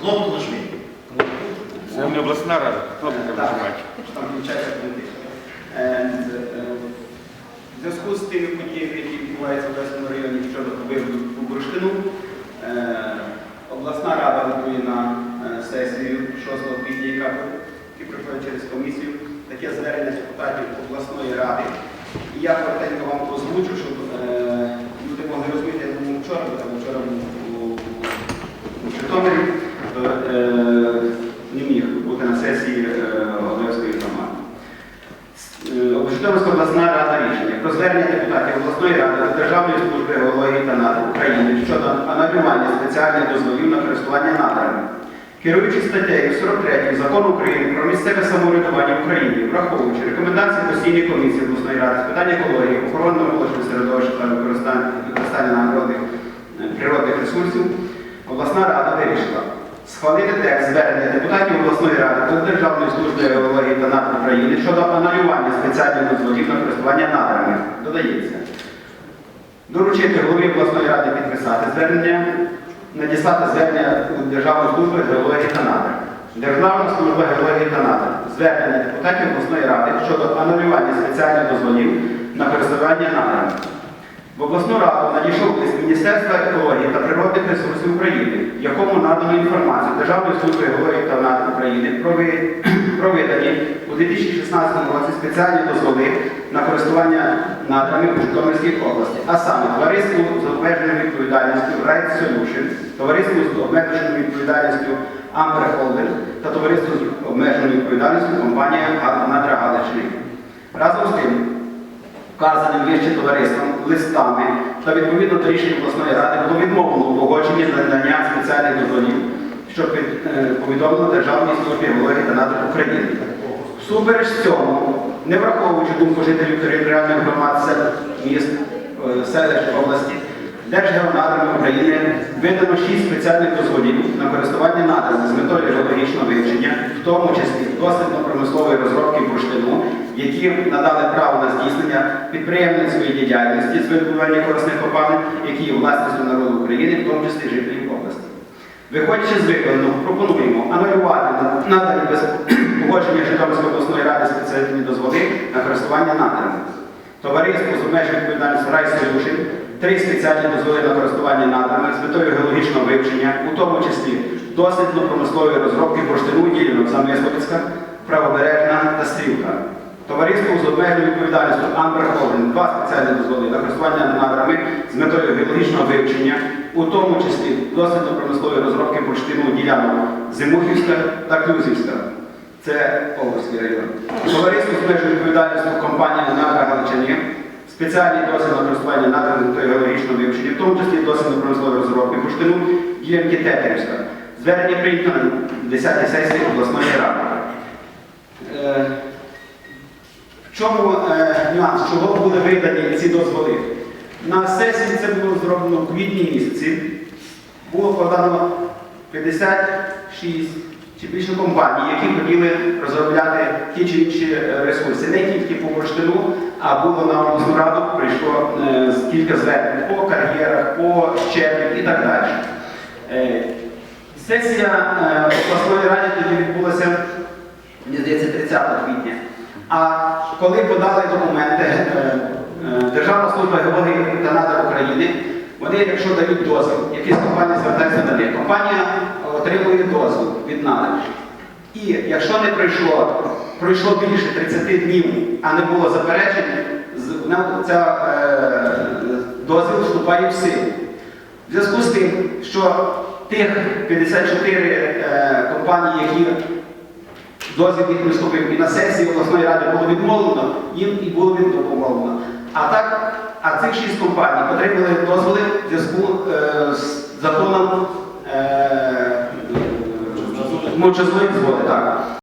Кнопку нажми. Це не обласна рада, Так, нажимати? там включається політика. Е, В зв'язку з тими подіями, які відбуваються в Одеському районі щодо виборів у бурштину, е, обласна рада готує на е, сесію 6 квітня, яка проходить через комісію, таке звернення депутатів обласної ради. І я коротенько вам озвучу, сесії е, Одеської громади. Е, Житомирська обласна рада рішення про звернення депутатів обласної ради до Державної служби геології та надр України щодо анулювання спеціальних дозволів на користування надрами. Керуючи статтею 43 Закону України про місцеве самоврядування в Україні, враховуючи рекомендації постійної комісії обласної ради з питань екології, охорони навколишнього середовища та використання, використання е, природних ресурсів, обласна рада вирішила схвалити текст звернення депутатів обласної ради до Державної служби геології та надр України щодо анулювання спеціальних дозволів на користування надрами. Додається. Доручити голові обласної ради підписати звернення, надіслати звернення у Державну службу геології та надр. Державна служба геології та надр. Звернення депутатів обласної ради щодо анулювання спеціальних дозволів на користування надрами. В обласну раду надійшов лист Міністерства екології та природних ресурсів України, в якому надано інформацію Державної служби геології та надр України про, ви... про видані у 2016 році спеціальні дозволи на користування надрами у Житомирській області, а саме товариству з обмеженою відповідальністю Right Solution, товариству з обмеженою відповідальністю Amber Holding та товариству з обмеженою відповідальністю компанія Надра Галичини. Разом з тим, вказаним вище товариством листами та відповідно до рішення обласної ради було відмовлено у погодженні надання спеціальних дозволів, що е, повідомлено Державній службі геології та надр України. Всупереч цьому, не враховуючи думку жителів територіальних громад міст, е, селищ області, Держгеонадрами України видано шість спеціальних дозволів на користування надрами з метою геологічного вивчення, в тому числі дослідно-промислової розробки бурштину, які надали право на здійснення підприємницької діяльності з видобування корисних копалин, які є власністю народу України, в тому числі жителів області. Виходячи з викладеного, пропонуємо анулювати надані без погодження Житомирської обласної ради спеціальні дозволи на користування надрами. Товариство з обмеженою відповідальністю Рай Solution три спеціальні дозволи на користування надрами з метою геологічного вивчення, у тому числі дослідно-промислової розробки бурштину ділянок Замисловицька, Правобережна та Стрілка. Товариство з обмеженою відповідальністю Amber Holding два спеціальні дозволи на користування надрами з метою геологічного вивчення, у тому числі дослідно-промислової розробки бурштину ділянок Зимухівська та Клюзівська. Це Полоський район. Товариство з обмеженою відповідальністю компанія Надра Галичині, спеціальний досвід на користування з метою геологічного вивчення, в тому числі дослідно-промислової розробки бурштину ділянки Тетерівська. Звернення прийнято на 10-й сесії обласної ради. Е, в чому е, нюанс? Чого були видані ці дозволи? На сесії це було зроблено в квітні місяці. Було подано 56 чи більше компаній, які хотіли розробляти ті чи інші е, ресурси. Не тільки по бурштину, а було на обласну раду прийшло е, кілька звернень по кар'єрах, по щеплях і так далі. Е, Сесія обласної ради тоді відбулася мені здається, 30 квітня. А коли подали документи Державна служба геології та надр України, вони, якщо дають дозвіл, якісь компанії звертаються до них, компанія отримує дозвіл від надр. І якщо не пройшло, пройшло більше 30 днів, а не було заперечень, ця е, дозвіл вступає в силу. В зв'язку з тим, що тих 54 е, компаній, які дозвіл їх не вступив і на сесії обласної ради було відмовлено, їм і було відмовлено. А так, а цих шість компаній отримали дозволи в зв'язку е, з законом е, мовчазної згоди. Так.